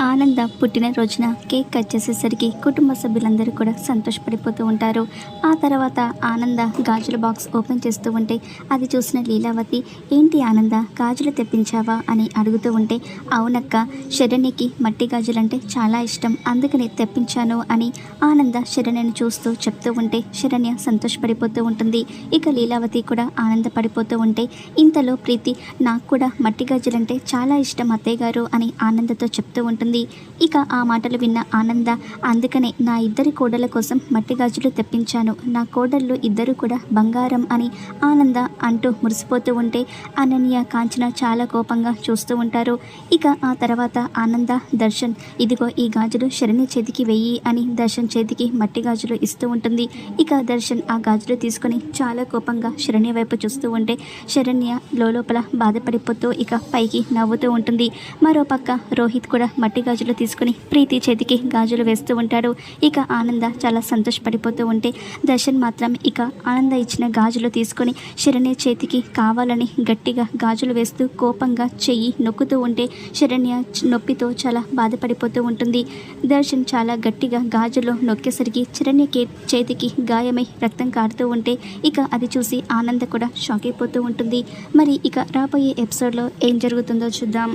ఆనంద పుట్టినరోజున cake cut చేసేసరికి కుటుంబ సభ్యులందరూ కూడా సంతోషపడిపోతూ ఉంటారు. ఆ తర్వాత ఆనంద గాజుల బాక్స్ ఓపెన్ చేస్తూ ఉంటే అది చూసిన లీలావతి ఏంటి ఆనంద గాజులు తెప్పించావా? అని అడుగుతూ ఉంటే అవునక్క శరణ్యకి మట్టి గాజులంటే చాలా ఇష్టం అందుకని తెప్పించాను అని ఆనంద శరణ్యను చూస్తూ చెప్తూ ఉంటే శరణ్య సంతోషపడిపోతూ ఉంటుంది. ఇక లీలావతి కూడా ఆనందపడిపోతూ ఉంటే ఇంతలో ప్రీతి నాకు కూడా మట్టి గాజులంటే చాలా ఇష్టం అత్తయ్య గారు అని ఆనందతో చెప్తూ ఉంటుంది. ఇక ఆ మాటలు విన్న ఆనంద అందుకనే నా ఇద్దరి కోడల కోసం మట్టి గాజులు తెప్పించాను. నా కోడళ్ళు ఇద్దరు కూడా బంగారం అని ఆనంద అంటూ మురిసిపోతూ ఉంటే అనన్య కాంచన చాలా కోపంగా చూస్తూ ఉంటారు. ఇక ఆ తర్వాత ఆనంద దర్శన్ ఇదిగో ఈ గాజులు శరణి చేతికి వెయ్యి అని దర్శన్ చేతికి మట్టి గాజులు ఇస్తూ ఉంటుంది. ఇక దర్శన్ ఆ గాజులు తీసుకొని చాలా కోపంగా శరణ్య వైపు చూస్తూ ఉంటే శరణ్య లోపల బాధపడిపోతూ ఇక పైకి నవ్వుతూ ఉంటుంది. మరోపక్క రోహిత్ కూడా మట్టి గాజులు తీసుకుని ప్రీతి చేతికి గాజులు వేస్తూ ఉంటాడు. ఇక ఆనంద చాలా సంతోషపడిపోతూ ఉంటే దర్శన్ మాత్రం ఇక ఆనంద ఇచ్చిన గాజులు తీసుకొని శరణ్య చేతికి కావాలని గట్టిగా గాజులు వేస్తూ కోపంగా చెయ్యి నొక్కుతూ ఉంటే శరణ్య నొప్పితో చాలా బాధపడిపోతూ ఉంటుంది. దర్శన్ చాలా గట్టిగా గాజులు నొక్కేసరికి శరణ్య చేతికి గాయమై రక్తం కారుతూ ఉంటే ఇక అది చూసి ఆనంద కూడా షాక్ అయిపోతూ ఉంటుంది. మరి ఇక రాబోయే ఎపిసోడ్లో ఏం జరుగుతుందో చూద్దాం.